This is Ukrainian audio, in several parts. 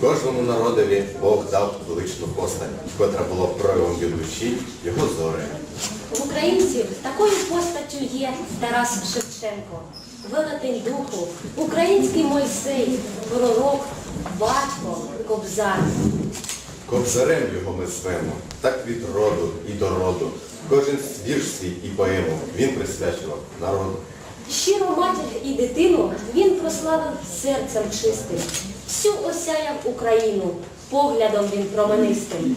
Кожному народові Бог дав величну постать, котра була проявом від душі його зори. В українців такою постаттю є Тарас Шевченко, велетень духу, український Мойсей, пророк, батько, кобзар. Кобзарем його ми звемо, так від роду і до роду. Кожен вірш свій і поему він присвячував народу. Щиро матір і дитину він прославив серцем чистим, всю осяяв Україну, поглядом він променистий.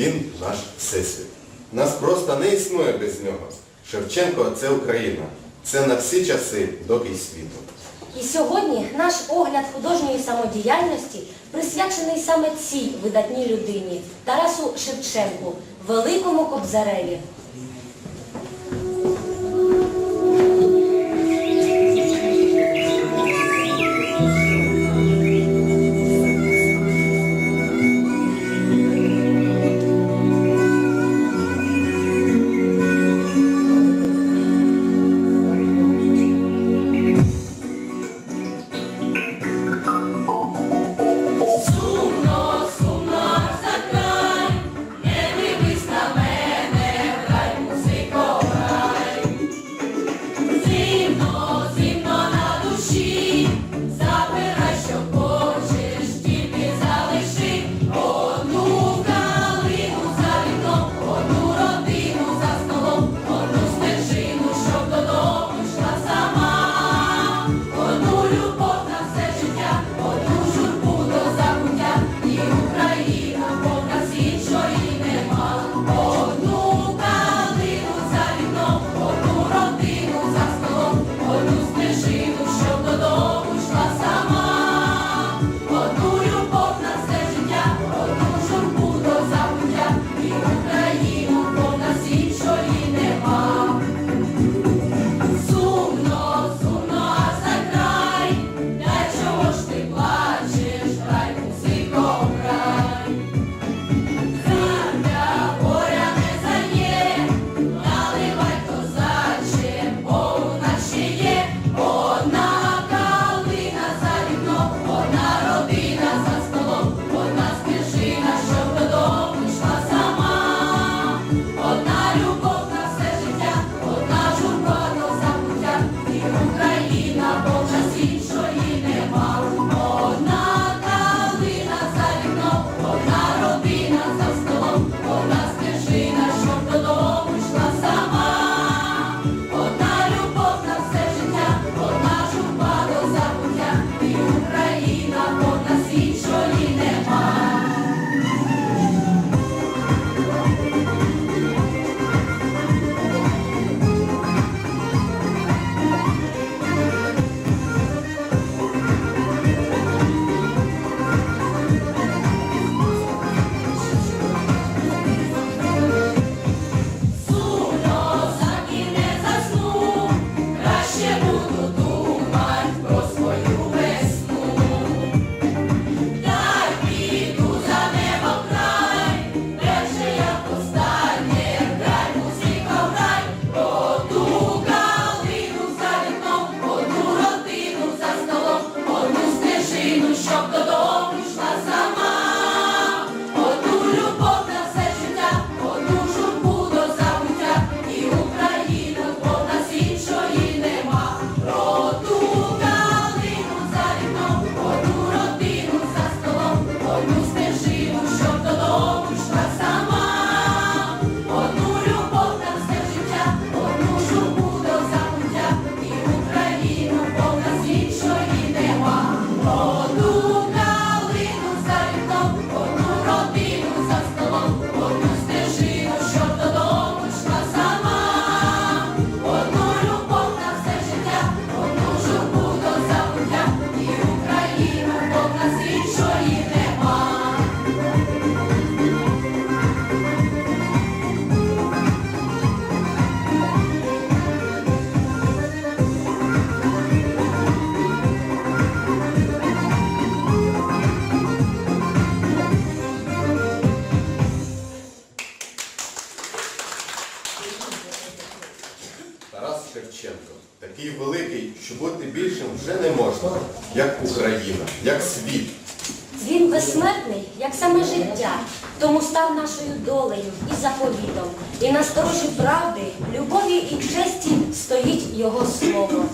Він наш всесвіт. Нас просто не існує без нього. Шевченко це Україна. Це на всі часи, доки й світу. І сьогодні наш огляд художньої самодіяльності присвячений саме цій видатній людині Тарасу Шевченку, великому кобзареві. країна, як світ. Він безсмертний, як саме життя, тому став нашою долею і заповітом. І на сторожі правди, любові і честі стоїть його слово.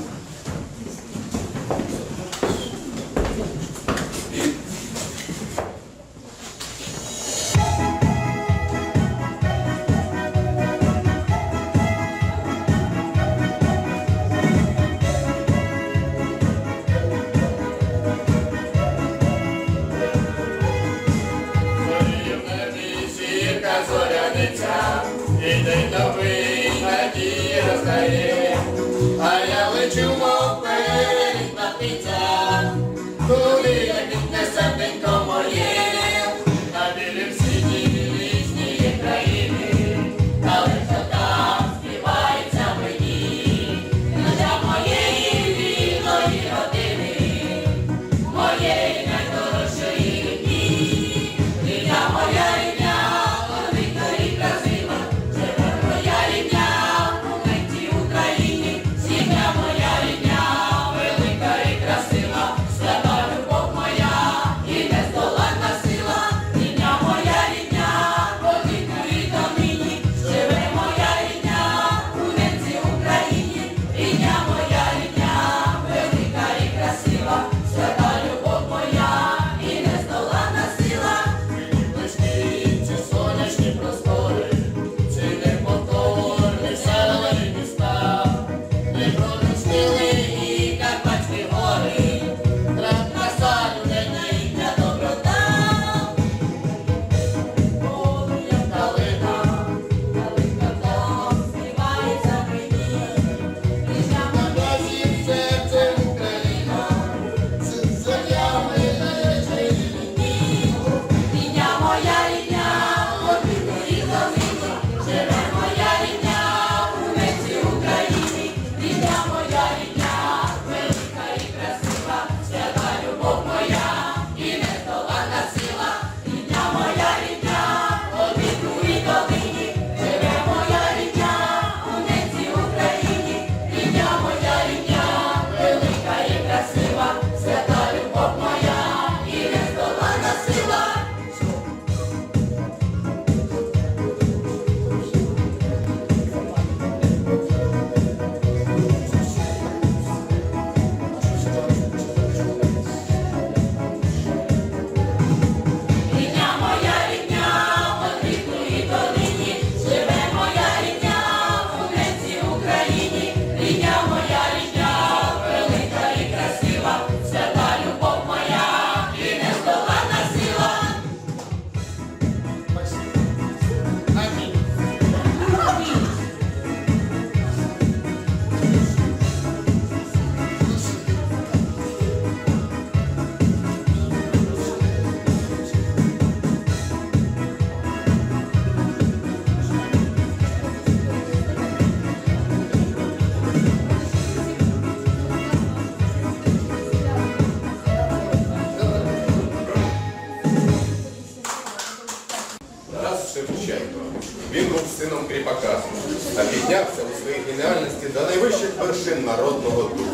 Найвищих народного духу.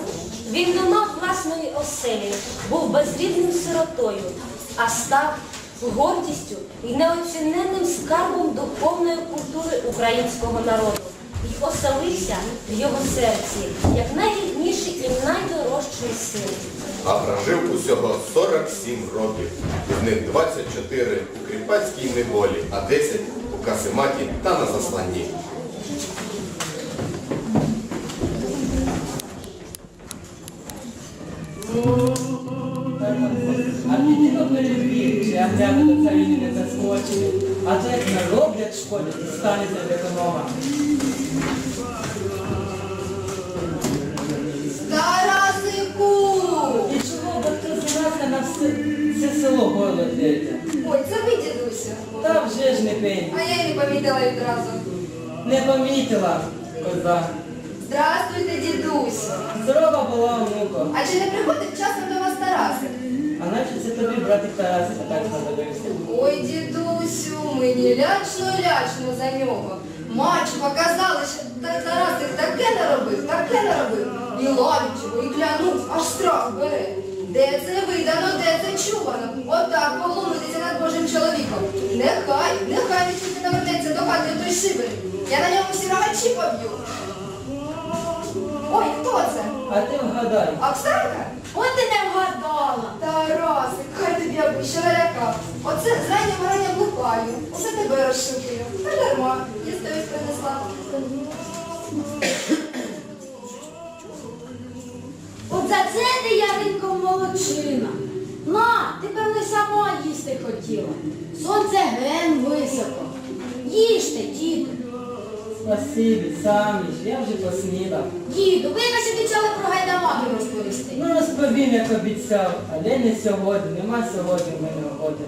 Він не мав власної оселі, був безрідним сиротою, а став гордістю і неоціненним скарбом духовної культури українського народу. І оселився в його серці як найрідніший і найдорожчий син. А прожив усього 47 років. З них 24 у кріпацькій неволі, а 10 у казематі та на засланні. А чи я гляну до царівні не заскочили. А то як нароблять шкоди, то станете економа. Тарасику! І чого б ти на все, все село горло? Ой, це ви, дідуся. Та вже ж не пень. А я не помітила відразу. Не помітила, коза. Здравствуйте, дідусю. Здорова була онуко. А чи не приходить часом до вас Тарасик? А наче це тобі братик Тарасик так знадобився. Ой, дідусю, мені лячно лячно за нього. Мачуха казали, що та- Тарасик таке наробив, таке наробив. І ловить і клянуть, аж страх бере. Де це видано, де це чувано? Отак поглумитися над Божим чоловіком. Нехай, нехай відчути навернеться до хати той шибер. Я на ньому всі рогачі поб'ю. Ой, хто це? А ти вгадай. Оксанка? От ти не вгадала. Тарасик, хай тобі аби що налякав. Оце з раннього рання блукаю. Усе тебе розшукую. Та дарма, я ось принесла. От за це ти, Яринко, молодчина. На, ти певно сама їсти хотіла. Сонце ген високо. Їжте, діду. Спасибі, самі ж, я вже поснідав. Діду, ви наші обіцяли про гайдамаки розповісти. Ну розповім, як обіцяв, але не сьогодні, нема сьогодні в мене охоти.